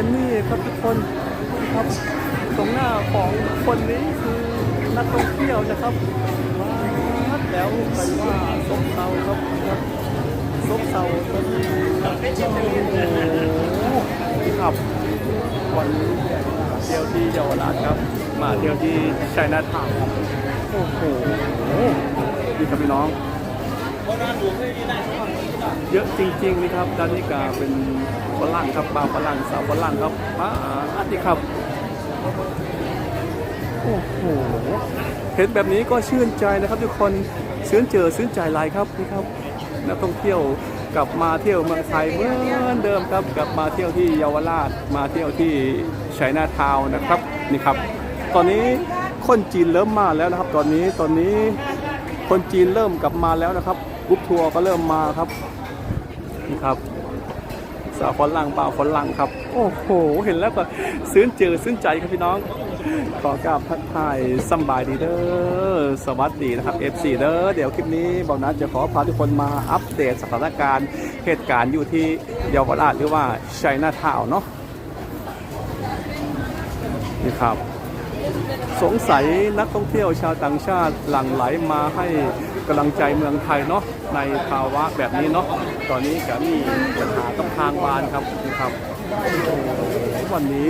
กันนี่ครับทุกคนครับตรงหน้าของคนนี้คือนักท่องเที่ยวนะครับว้าแล้วไปว่าซบเซาครับครับซบเซาตอนนี้โอ้โหครับวันนี้เที่ยวที่เยาวราชครับ มาเที่ยวที่ชัยนาทาวครับโอ้โหดีครับพี่น้อง เยอะจริงๆนี่ครับด้านนี้กาเป็นฝรั่งครับปลาฝรั่งสาวฝรั่งครับมาอันนี้ครับโอ้โหเห็นแบบนี้ก็ชื่นใจนะครับทุกคนชื่นเจอชื่นใจหลายครับนี่ครับนักท่องเที่ยวกลับมาเที่ยวเมืองไทยเหมือนเดิมครับ กลับมาเที่ยวที่เยาวราชมาเที่ยวที่ชัยนาทาวน์นะครับนี่ครับ ตอนนี้คนจีนเริ่มมาแล้วนะครับ ตอนนี้ตอนนี้คนจีนเริ่มกลับมาแล้วนะครับกรุ๊ปทัวร์ก็เริ่มมาครับ นี่ครับสาวฝรั่งเปล่าฝรั่งครับ โอ้โห เห็นแล้วก็ซึ้นเจอซึ้นใจครับพี่น้อง ขอกราบทักทายสบายดีเด้อ สวัสดีนะครับ FC เด้อ เดี๋ยวคลิปนี้บอกนัดจะขอพาทุกคนมาอัปเดตสถานการณ์เหตุการณ์อยู่ที่เยาวราชหรือว่าชัยนาทาวน์เนาะ นี่ครับ สงสัยนักท่องเที่ยวชาวต่างชาติหลั่งไหลมาให้ กำลังใจเมืองไทยเนาะในภาวะแบบนี้เนาะตอนนี้ก็มีปัญหากับทางบานครับนะครับวันนี้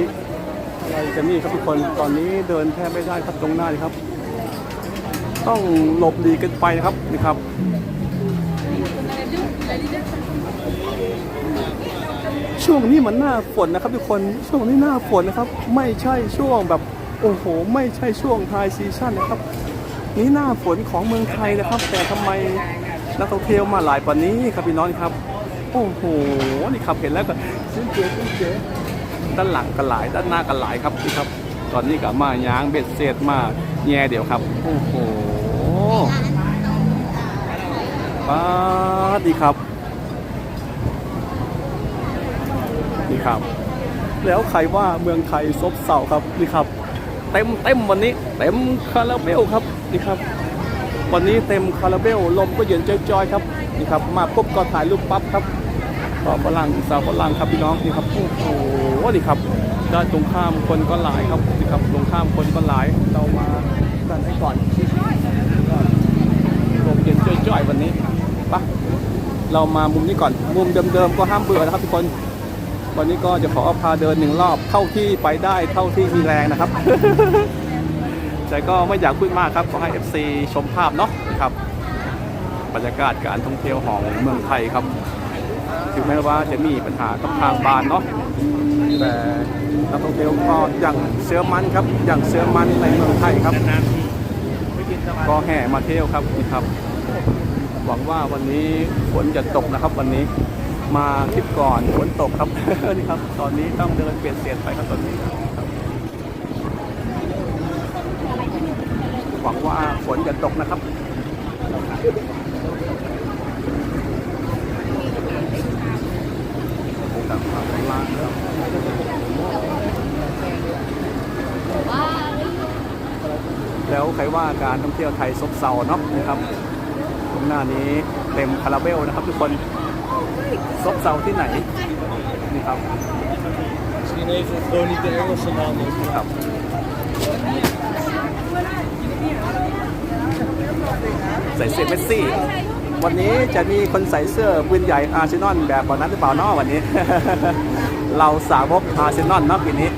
อะไรจะนี่ครับทุกคนตอนนี้เดินแทบไม่ได้ครับตรงหน้าครับ ต้องหลบหลีกันไปนะครับนี่ครับช่วงนี้มันหน้าฝนนะครับ ทุกคนช่วงนี้หน้าฝนนะครับ ไม่ใช่ช่วงแบบโอ้โห ไม่ใช่ช่วงไฮซีซั่นนะครับ นี่หน้าฝนของเมืองไทยนะครับ แต่ทำไมนักท่องเที่ยวมาหลายปานนี้ครับพี่น้องครับ โอ้โหนี่ครับเห็นแล้วก็ซึ้งเจซึ้งเจด้านหลังก็หลายด้านหน้าก็หลายครับนี่ครับ ตอนนี้ก็มาย้างเบ็ดเศษมาแย่เดี๋ยวครับ โอ้โหป้าดีครับนี่ครับ แล้วใครว่าเมืองไทยซบเซาครับนี่ครับ เต็มเต็มวันนี้ เต็มคาราเบลครับ นี่ครับ วันนี้เต็มคาราเบลลมก็เย็นจอยๆครับนี่ครับ มาปุ๊บก็ถ่ายรูปปั๊บครับก็ฝรั่งสาวฝรั่งครับพี่น้องนี่ครับโอ้โหนี่ครับด้านตรงข้ามคนก็หลายครับนี่ครับตรงข้ามคนก็หลายเรามากันให้ก่อนลมเย็นจ้อยๆวันนี้ไปะเรามามุมนี้ก่อน มุมเดิมๆก็ห้ามเบื่อนะครับทุกคน วันนี้ก็จะขอพาเดินหนึ่งรอบเท่าที่ไปได้เท่าที่มีแรงนะครับ แต่ก็ไม่อยากพูดมากครับขอให้ FC ชมภาพเนาะครับ บรรยากาศการท่องเที่ยวของเมืองไทยครับ ถึงแม้ว่าจะมีปัญหากับทางบานเนาะแต่นักท่องเที่ยวก็อย่างเชื่อมันครับอย่างเชื่อมันในเมืองไทยครับ ก็แห่มาเที่ยวครับนี่ครับ หวังว่าวันนี้ฝนจะตกนะครับ วันนี้มาคลิปก่อนฝนตกครับนี่ครับ ตอนนี้ต้องเดินเปลี่ยนเสียนไปครับตอนนี้ครับห วังว่าฝนจะตกนะครับแล้วใครว่าการท่องเที่ยวไทยซบเซาเนาะนะครับตรงหน้านี้เต็มคาราเบลนะครับ ทุกคนซบเซาที่ไหนนี่ครับ Misschien even gewoon niet de Engelse naam. ครับ ใส่เสื้อเมสซี่ วันนี้จะมีคนใส่เสื้อปืนใหญ่อาร์เซนอลแบบวันนั้นหรือเปล่าเนาะวันนี้ เราสาวกอาร์เซนอลเนาะปีนี้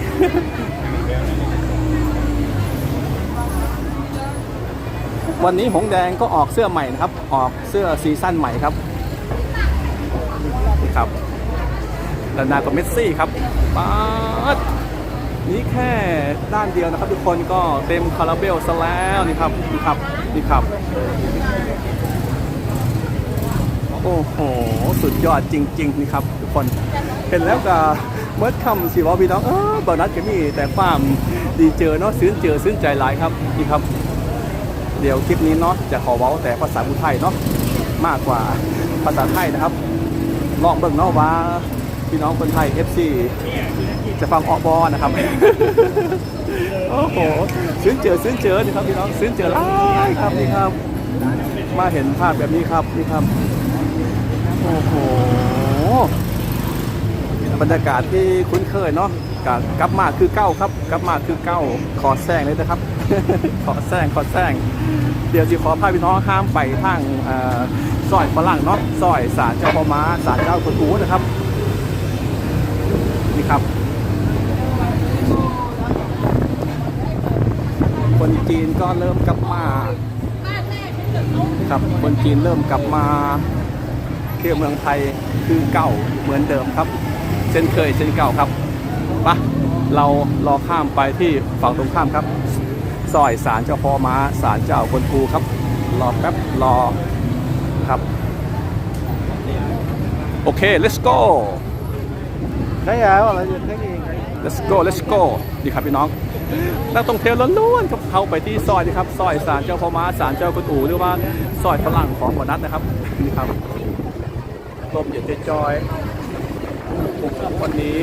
วันนี้หงแดงก็ออกเสื้อใหม่นะครับ ออกเสื้อซีซั่นใหม่ครับนี่ครับด้านหน้าก็เมสซี่ครับป๊าดนี่แค่ด้านเดียวนะครับ ทุกคนก็เต็มคาราเบลซะแล้วนี่ครับนี่ครับนี่ครับ โอ้โห สุดยอดจริง ๆนี่ครับ ทุกคน เห็นแล้วก็เมื่อคำสิว่าพี่น้อง เออบอนัสก็มีแต่ความดีเจอเนาะซึ้นเจอซึ้นใจหลายครับนี่ครับ เดี๋ยวคลิปนี้เนาะจะขอเว้าแต่ภาษาอุทัยเนาะมากกว่าภาษาไทยนะครับ ลองเบิ่งเนาะว่าพี่น้องคนไทย FC จะฟังออกบอนะครับ โอ้โหซึ้นเจอซึ้นเจอนี่ครับพี่น้องซึ้นเจอหลายครับนี่ครับ มาเห็นภาพแบบนี้ครับนี่ครับโอ้โหบรรยากาศที่คุ้นเคยเนาะกับกลับมาคือเก้าครับกลับมาคือเก้าขอแซงเลยนะครับ ขอแซงขอแซงเดี๋ยวจะขอพาพี่น้องห้ามไปทางอ่อซอยฝรั่งเนาะซอยศาลเจ้าพ่อม้าศาลเจ้าคุณอูนะครับนี่ครับ คนจีนก็เริ่มกลับมาครับคนจีนเริ่มกลับมาเที่ยวเมืองไทยคือเก่าเหมือนเดิมครับ เช่นเคยเช่นเก่าครับปะเรารอข้ามไปที่ฝั่งตรงข้ามครับซอยศาลเจ้าพ่อม้าศาลเจ้าคนภูครับ รอแป๊บรอครับ โอเค let's go ใช่แล้วอะไรจะใช่เอง let's go let's go ดีครับพี่น้อง นักท่องเที่ยวล้วนๆครับเข้าไปที่ซอยนี่ครับซอยศาลเจ้าพ่อม้าศาลเจ้ากุนอูหรือว่าซอยฝรั่งของหัวนัดนะครับนี่ครับลมเย็นจอยวันนี้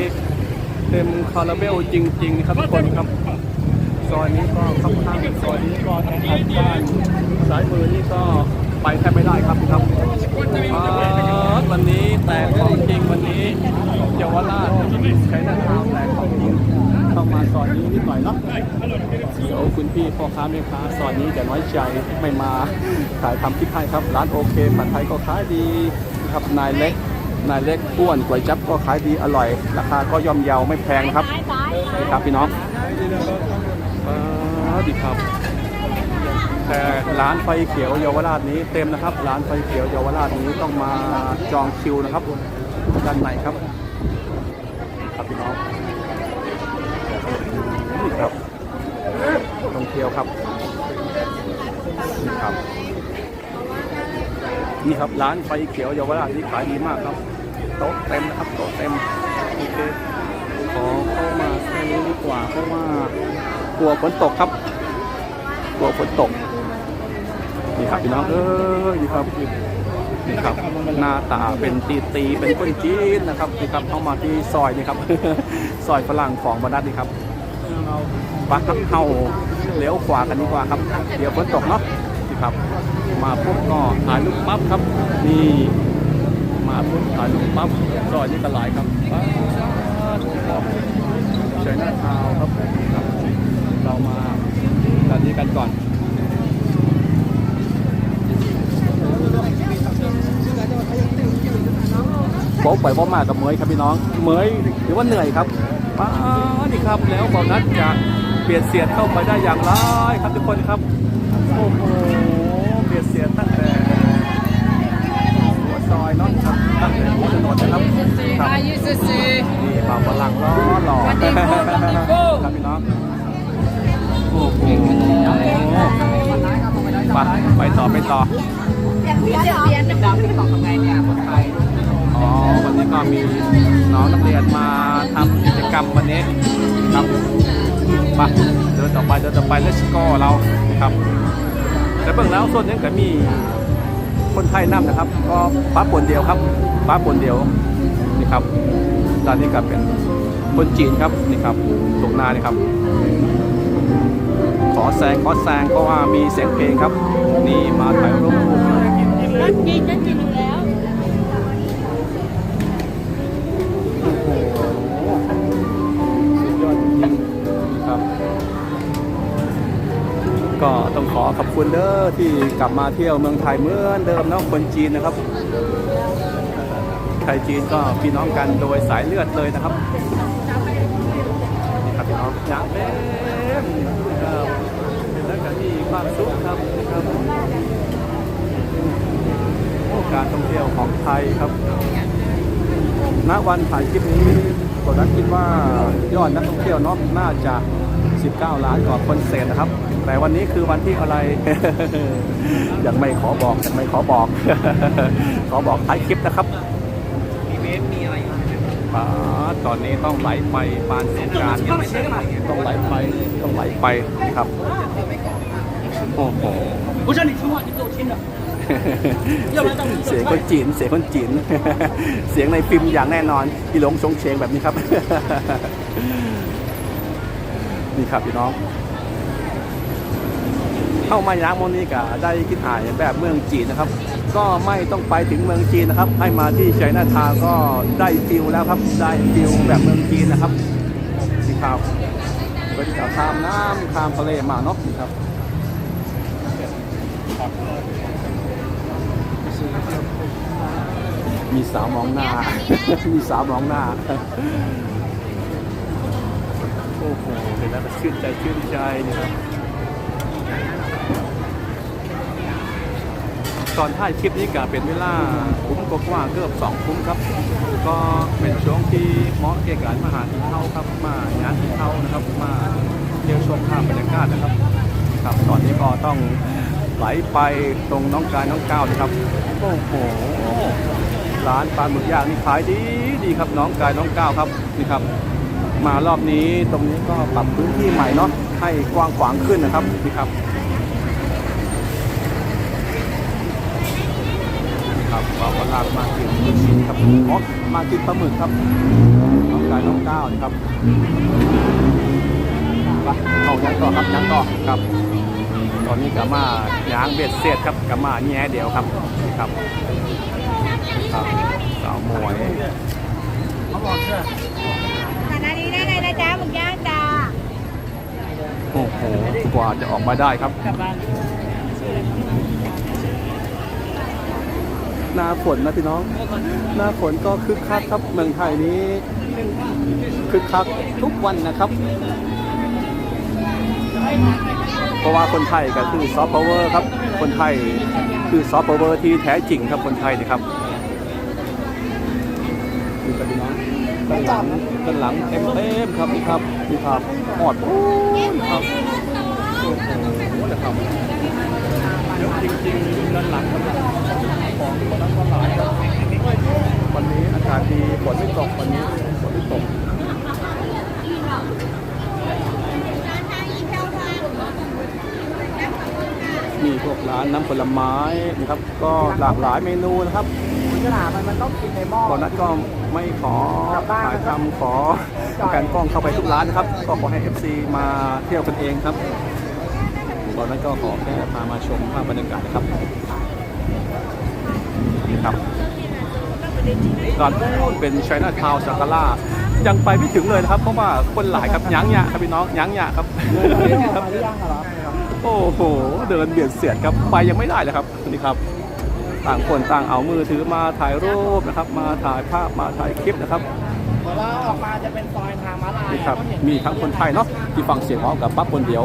เต็มคาราเบลจริง ๆ ครับทุกคนครับซอยนี้ก็ค่อนข้างซอยนี้ก็ทางบ้านซ้ายมือนี่ก็ไปแทบไม่ได้ครับครับวันนี้แตกของจริงวันนี้เยาวราชใช้หน้าทางแตกของจริง ข้ามาซอยนี้นิดหน่อยเนาะเดี๋ยวคุณพี่พ่อค้าแม่ค้าซอยนี้จะน้อยใจไม่มาขายทำคลิปให้ครับ ร้านโอเคผัดไทยก็ขายดีนะครับนายเล็กนายเล็กอ้วนก๋วยจั๊บก็ขายดีอร่อย ราคาก็ย่อมเยาไม่แพงครับนี่ครับพี่น้องดีครับแต่ร้านไฟเขียวเยาวราชนี้เต็มนะครับ ร้านไฟเขียวเยาวราชนี้ต้องมาจองคิวนะครับด้านในครับครับพี่น้องนี่ครับท่อง เที่ยวครับนี่ครับ นี่ครับร้านไฟเขียวเยาวราชนี่ขายดีมากครับโต๊ะเต็มนะครับโต๊ะเต็มโอเคขอเข้ามาแค่นี้ดีกว่าเพราะว่ากลัวฝนตกครับกลัวฝนตกนี่ครับพี่น้องเออนี่ครับนี่ครับหน้าตาเป็นตีตีเป็นคนจีนนะครับนี่ครับเข้ามาที่ซอยนี่ครับซอยฝรั่งของบรรดัดนี่ครับปักเข้า เลี้ยวขวากันดีกว่าครับ เดี๋ยวฝนตกเนาะนี่ครับ มาปุ๊บก็ถ่ายรูปปั๊บครับ นี่มาปุ๊บถ่ายรูปปั๊บซอยนี้ก็หลายครับใช้หน้าทาวครับ เรามากันนี้กันก่อนโป๊ไปว่ามากับเมยครับพี่น้อง เมยหรือว่าเหนื่อยครับป้านี่ครับแล้วบอนัดจะ เปลี่ยนเสียดเข้าไปได้อย่างไรครับทุกคนครับโอ้โหเปลี่ยนเสียดตั้งแต่หัวซอยเนาะครับตั้งแต่หัวถนนนะครับครับนี่เป่าฝรั่งล้อหล่อวันนี้องโก้วันนี้โก้ครับพี่น้องโอ้โหไปไปต่อไปต่ออ๋อวันนี้ก็มีน้องนักเรียนมาทำกิจกรรมวันนี้ครับ มาเดินต่อไปเดินต่อไป let's go เราครับ แต่เบื้องแล้วส่วนนี้ก็มีคนไทยนำนะครับ ก็ป้าปนเดียวครับป้าปนเดียวนี่ครับด้านนี้ก็เป็นคนจีนครับนี่ครับตรงหน้านี่ครับ ขอแซงขอแซงเพราะว่ามีเสียงเพลงครับ นี่มาถ่ายรูปนั่นกินนั่นกินอยู่แล้ว ก็ต้องขอขอบคุณเด้อที่กลับมาเที่ยวเมืองไทยเหมือนเดิมนะคนจีนนะครับไทยจีนก็พี่น้องกันโดยสายเลือดเลยนะครับนี่ครับพี่น้องอย่างเต็มครับเป็นเรื่องกันที่ความสุขครับนะครับการท่องเที่ยวของไทยครับณวันถ่ายคลิปนี้ผมนักคิดว่ายอดนักท่องเที่ยวนาะน่าจะ 19 ล้านกว่าคนเศษนะครับ แต่วันนี้คือวันที่อะไร ยังไม่ขอบอกยังไม่ขอบอก ขอบอกท้ายคลิปนะครับ มีเวฟมีอะไร ป๋าตอนนี้ต้องไหลไปปานสงกรารต้องไหลไปต้องไหลไปครับ โอ้โห 不是你听话，你给我听着。要不然让你 เสียงคนจีน เสียงคนจีน เสียงในฟิล์มอย่างแน่นอนอีหลงชงเชงแบบนี้ครับ นี่ครับพี่น้อง เข้ามายางโมนี่กะได้กินอ่ายแบบเมืองจีนนะครับ ก็ไม่ต้องไปถึงเมืองจีนนะครับ ให้มาที่ไชน่าทาก็ได้ฟิลแล้วครับได้ฟิลแบบเมืองจีนนะครับนี่ครับเป็นขาวข้ามน้ำข้ามทะเลมาเนาะนะครับมีสาวมองหน้า มีสาวมองหน้า โอ้โห เห็นแล้วก็ชื่นใจชื่นใจนะครับ ตอนถ่ายคลิปนี้ก็เป็นเวลาคุ้มกว่าเกือบสองคุ้มครับ ก็เป็นช่วงที่เหมาะแก่การมาหาที่เท่าครับมางานที่เท่านะครับมาเที่ยวชมภาพบรรยากาศนะครับครับตอนนี้ก็ต้องไหลไปตรงน้องกายน้องก้าวนะครับโอ้โหร้านปลาหมึกย่างนี่ขายดีดีครับน้องกายน้องก้าวครับนี่ครับ มารอบนี้ตรงนี้ก็ปรับพื้นที่ใหม่เนาะให้กว้างขวางขึ้นนะครับนี่ครับนี่ ครับเราก็ลากมากินลูกชิ้นครับอ๋อมากินปลาหมึกครับน้องกายน้องก้าวนี่ครับไปเอายังต่อครับยังต่อครับ ตอนนี้ก็มาย่างเบ็ดเสียดครับก็มาแง่เดียวครับนี่ครับครับสาวมวยฐานะนี้ได้เลยนะจ๊ะมึกย่างจ้าโอ้โหกว่าจะออกมาได้ครับ หน้าฝนนะพี่น้อง หน้าฝนก็คึกคักครับเมืองไทยนี้คึกคักทุกวันนะครับ เพราะว่าคนไทยก็คือซอฟต์พาวเวอร์ครับ คนไทยคือซอฟต์พาวเวอร์ที่แท้จริงครับคนไทยนะครับดูกันพี่น้องด้านหลังด้านหลังเต็มเต็มๆครับนี่ครับนี่ครับหอดอ้ยครับโอ้โหนะครับ เยอะจริงๆด้านหลังครับของคนนั้นก็หลายครับวันนี้อากาศดีฝนไม่ตกวันนี้ฝนไม่ตกมีพวกร้านน้ำผลไม้นะครับ ก็หลากหลายเมนูนะครับกระดาษมันมันต้องกินในหม้อตอนนั้นก็ไม่ขอถ่ายทำขอการกล้องเข้าไปทุกร้านนะครับ ก็ขอให้ FC มาเที่ยวกันเองครับ ตอนนั้นก็ขอแค่พามาชมภาพบรรยากาศนะครับนี่ครับร้านนู้นเป็นไชน่าทาวน์ซาคาร่ายังไปไม่ถึงเลยนะครับ เพราะว่าคนหลายครับยั้งยะครับพี่น้องยั้งยะครับครับโอ้โหเดินเบียดเสียดครับไปยังไม่ได้เลยครับนี่ครับ ต่างคนต่างเอามือถือมาถ่ายรูปนะครับ มาถ่ายภาพมาถ่ายคลิปนะครับเวลาออกมาจะเป็นซอยทางม้าลายนี่ครับมีทั้งคนไทยเนาะที่ฟังเสียงร้องกับปั๊บคนเดียว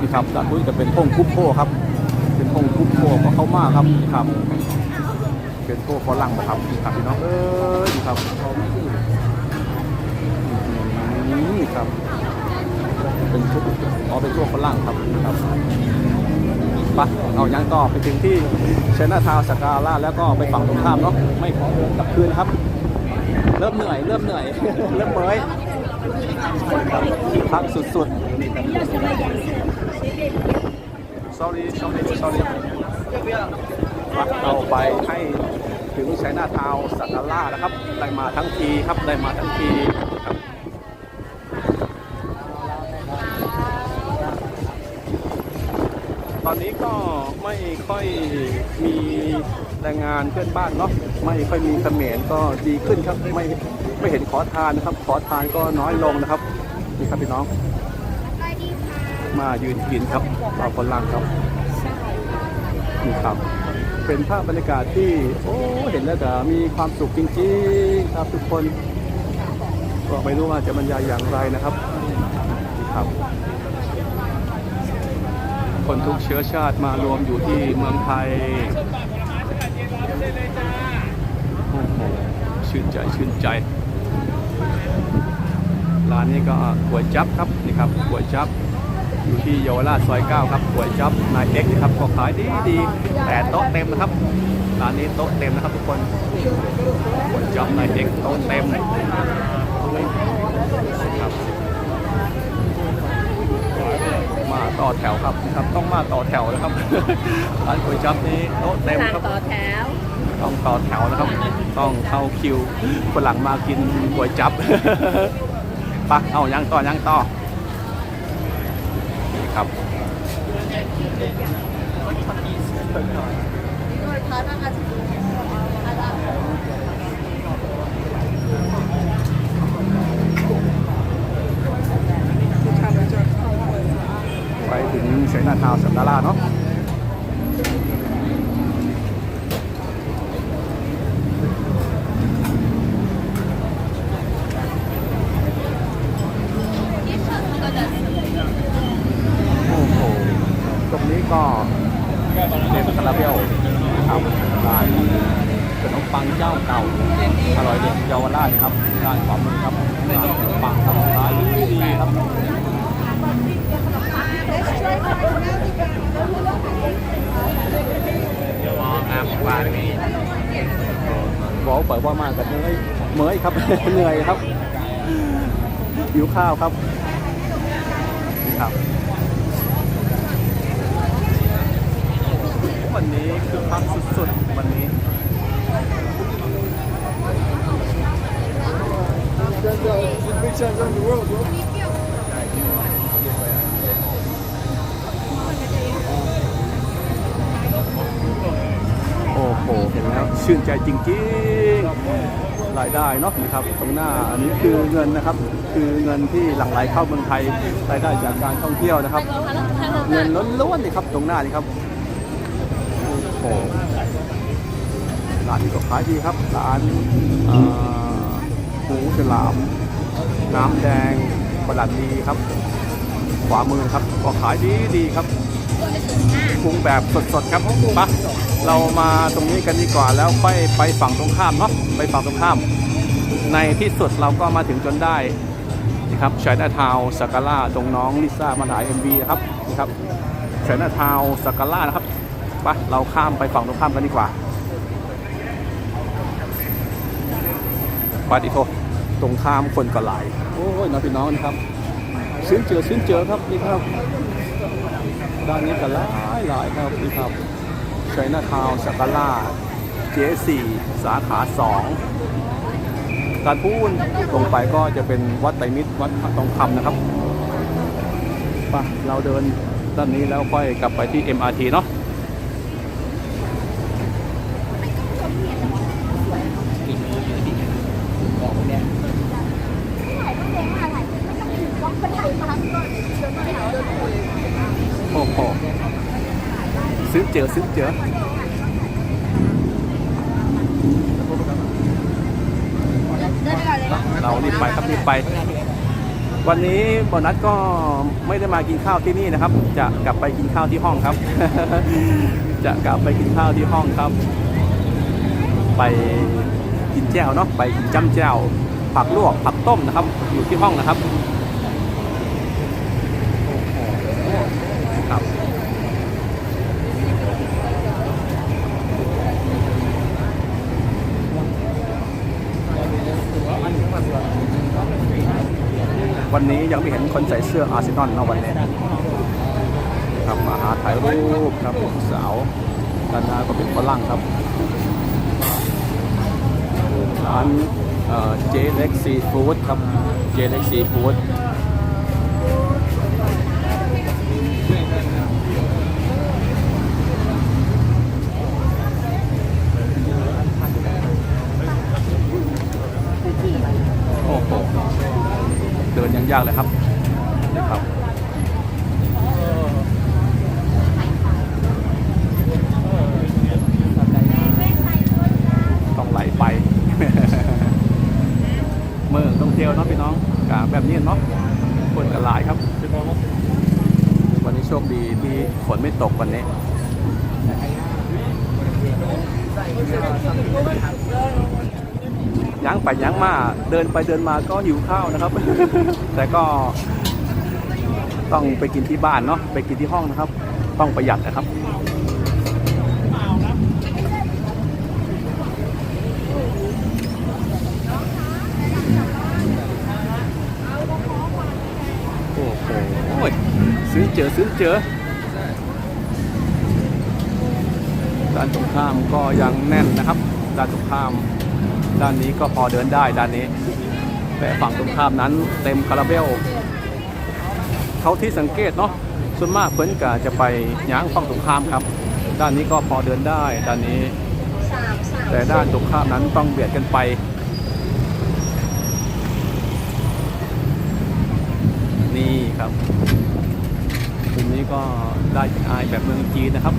นี่ครับแต่คุยจะเป็นพงกุ๊บโพครับ เป็นพงกุ๊บโพเพราเข้ามากครับนี่ครับ เป็นโพฝรั่งนะครับนี่ครับพี่น้องเอ้ยนี่ครับนี่ครับ เป็นชุดอ๋อเป็นตัวฝรั่งครับนี่ครับไปเอายังต่อไปถึงที่เชนาทาวสกาล่าแล้วก็ไปฝั่งตรงข้ามเนาะไม่ขอเดินกลับคืนครับ เริ่มเหนื่อย เริ่มเหนื่อย เริ่มเมื่อยพักสุดๆ sorry sorry sorry มาเราไปให้ถึงไชน่าทาวสักการ่านะครับ ได้มาทั้งทีครับ ได้มาทั้งทีครับตอนนี้ก็ไม่ค่อยมีแรงงานเพื่อนบ้านเนาะไม่ค่อยมีเขมรก็ดีขึ้นครับไม่ไม่เห็นขอทานนะครับ ขอทานก็น้อยลงนะครับนี่ครับพี่น้อง มายืนกินครับเราคนลังครับนี่ครับ เป็นภาพบรรยากาศที่โอ้เห็นแล้วก็มีความสุขจริงๆครับทุกคนก็ไม่รู้ว่าจะบรรยายอย่างไรนะครับนี่ครับ คนทุกเชื้อชาติมารวมอยู่ที่เมืองไทยโอ้โหชื่นใจชื่นใจ ร้านนี้ก็ก๋วยจับครับนี่ครับก๋วยจับ อยู่ที่เยาวราชซอย9ครับก๋วยจับนายเอ็กซ์นะครับก็ขายดีดีแต่โต๊ะเต็มนะครับร้านนี้โต๊ะเต็มนะครับทุกคนก๋วยจับนายเอ็กซ์โต๊ะเต็มครับมาต่อแถวครับนะครับต้องมาต่อแถวนะครับร้านก๋วยจั๊บนี้โต๊ะเต็มครับต่อแถวต้องต่อแถวนะครับ ต้องเข้าคิวคนหลังมากินก๋วยจั๊บปะเอายังต่อยังต่อนี่ครับ ไปถึงเสนาทาวสัมดาราเนาะ โอ้โห ตรงนี้ก็เป็นคาราเบลนะครับร้านขนมปังเจ้าเก่า อร่อยเด็ดเยาวราชครับร้านขวามือครับร้านขนมปังครับร้านดีๆครับ บอกเปิดว่ามากกับเหนื่อยเมื่อยครับ เหนื่อยครับหิวข้าวครับครับวันนี้คือพักสุดๆวันนี้โอ้โห เห็นแล้ว ชื่นใจจริงๆ รายได้เนาะนะครับตรงหน้าอันนี้คือเงินนะครับคือเงินที่หลั่งไหลเข้าเมืองไทยรายได้จากการท่องเที่ยวนะครับ เงินล้วนๆนี่ครับตรงหน้านี่ครับโอ้ร้านนี้ก็ขายดีครับร้านเอ่อหูฉลาม น้ำแดงประหลัดดีครับขวามือครับก็ขายดีดีครับ ปรุงแบบสดๆครับปะเรามาตรงนี้กันดีกว่าแล้วค่อยไปฝั่งตรงข้ามเนาะไปฝั่งตรงข้าม ในที่สุดเราก็มาถึงจนได้นะครับชายนาทาวสักการ่าตรงน้องลิซ่ามาถ่าย MV นะครับนี่ครับชายนาทาวสักการ่านะครับไปะเราข้ามไปฝั่งตรงข้ามกันดีกว่าปาติโทตรงข้ามคนก็หลายโอ้ยน้องพี่น้องนะครับ ซื้นเจอซื้นเจอครับนี่ครับ ด้านนี้ก็หลายหลายครับนี่ครับชัยนาทาวสักกาล่าเจสี่สาขาสองการพูนตรงไปก็จะเป็นวัดไตรมิตรวัดพระทองคำนะครับไปเราเดินด้านนี้แล้วค่อยกลับไปที่ MRT เนาะโอ้โหซื้อ เจอซื้อเจอเดินไปก่อนเลยเรารีบไปครับรีบไป วันนี้โบนัสก็ไม่ได้มากินข้าวที่นี่นะครับ จะกลับไปกินข้าวที่ห้องครับ จะกลับไปกินข้าวที่ห้องครับ ไปกินแจ่วเนาะไปกินจ้ำแจ่วผักลวกผักต้มนะครับ อยู่ที่ห้องนะครับ วันนี้ ยังไม่เห็นคนใส่เสื้ออาร์เซนอลนะวันนี้ครับมาหาถ่ายรูปครับสาวด้านหน้าก็เป็นฝรั่งครับร้านเจเล็กซีฟู้ดครับเจเล็กซีฟู้ดโอ้โหเดินยังยากเลยครับนี่ครับต้องไหลไป เมืองต้องเที่ยวเนาะพี่น้องกาแบบนี้เนาะคนกันหลายครับ วันนี้โชคดีที่ฝนไม่ตกวันนี้ ยั้งไปยั้งมาเดินไปเดินมาก็หิวข้าวนะครับ แต่ก็ต้องไปกินที่บ้านเนาะไปกินที่ห้องนะครับ ต้องประหยัดนะครับโอ้โหซื้อเจอซื้อเจอด้านตรงข้ามก็ยังแน่นนะครับด้านตรงข้าม ด้านนี้ก็พอเดินได้ด้านนี้ แต่ฝั่งตรงข้ามนั้นเต็มคาราเบลเขาที่สังเกตเนาะส่วนมากเพิ่นก็จะไปย้างฝั่งตรงข้ามครับ ด้านนี้ก็พอเดินได้ด้านนี้ แต่ด้านตรงข้ามนั้นต้องเบียดกันไปนี่ครับมุมนี้ก็ได้กลิ่นอายแบบเมืองจีนนะครับ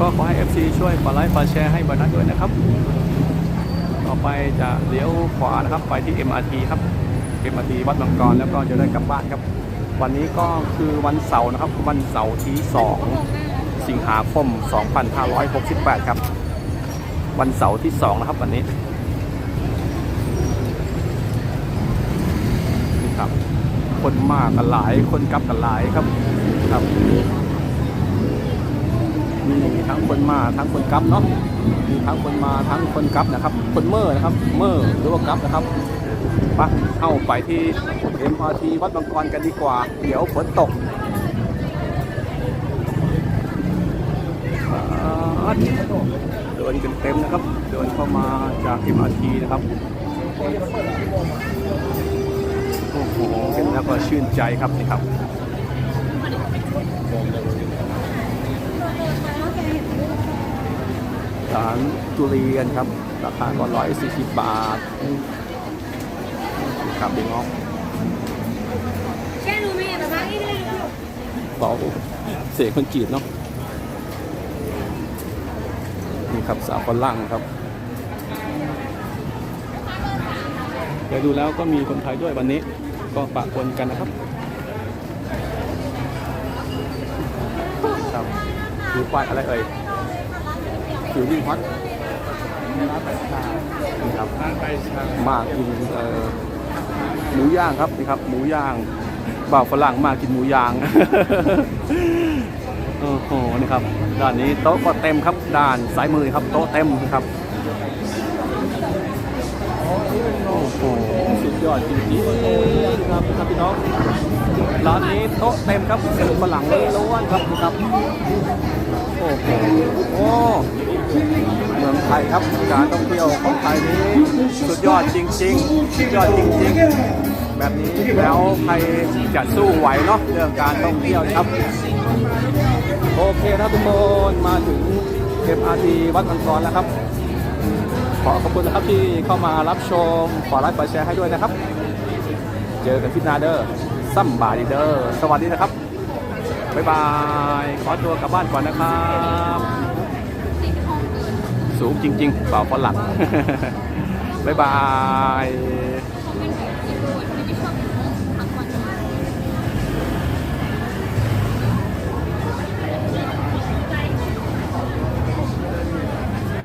ก็ขอให้ FC ช่วยกดไลค์กดแชร์ให้บรรณัทด้วยนะครับ ต่อไปจะเลี้ยวขวานะครับไปที่ MRT ครับ MRT วัดบางกรแล้วก็จะได้กลับบ้านครับ วันนี้ก็คือวันเสาร์นะครับ วันเสาร์ที่ 2 สิงหาคม 2568 ครับ วันเสาร์ที่ 2 นะครับวันนี้นี่ครับ คนมากกันหลายคนกลับกันหลายครับครับ มีทั้งคนมาทั้งคนกลับเนาะมีทั้งคนมาทั้งคนกลับนะครับ คนเมื่อนะครับเมื่อหรือว่ากลับนะครับไปะเข้าไปที่ MRT วัดบางกรกันดีกว่า เดี๋ยวฝนตกเดินกันเต็มนะครับ เดินเข้ามาจาก MRT นะครับโอ้โหเห็นแล้วก็ชื่นใจครับนี่ครับ ร้านทุเรียนครับ ราคาก็ร้อยสี่สิบบาทครับเด็กน้องแค่รู้ไหมแต่บางทีเลยเป๋าเสียคนจีบเนาะนี่ครับสาวฝรั่งครับเดี๋ยวดูแล้วก็มีคนไทยด้วยวันนี้ก็ปะปนกันนะครับครับดูป้ายอะไรเอ่ย ผิวยิ่งฮอตนี่ครับมากินเอ่อหมูย่างครับนี่ครับ หมูย่างบ่าวฝรั่งมากินหมูย่างโอ้โหนี่ครับด้านนี้โต๊ะก็เต็มครับด้านซ้ายมือครับโต๊ะเต็มครับโอ้โหสุดยอดจริงๆครับครับพี่น้องร้านนี้โต๊ะเต็มครับเป็นฝรั่งล้วนครับนี่ครับโอ้โหโอ้ เมืองไทยครับการท่องเที่ยวของไทยนี้สุดยอดจริงๆสุดยอดจริงๆ แบบนี้แล้วใครจะสู้ไหวเนาะเรื่องการท่องเที่ยวครับ โอเคนะทุกคนมาถึง MRT วัดมังกรแล้วครับ ขอขอบคุณนะครับที่เข้ามารับชมขอไลค์ขอแชร์ให้ด้วยนะครับ เจอกันที่นาเดอร์ซัมบาดีเดอร์สวัสดีนะครับบ๊ายบาย ขอตัวกลับบ้านก่อนนะครับ สูงจริง ๆ เปล่าฝรั่ง บ๊ายบาย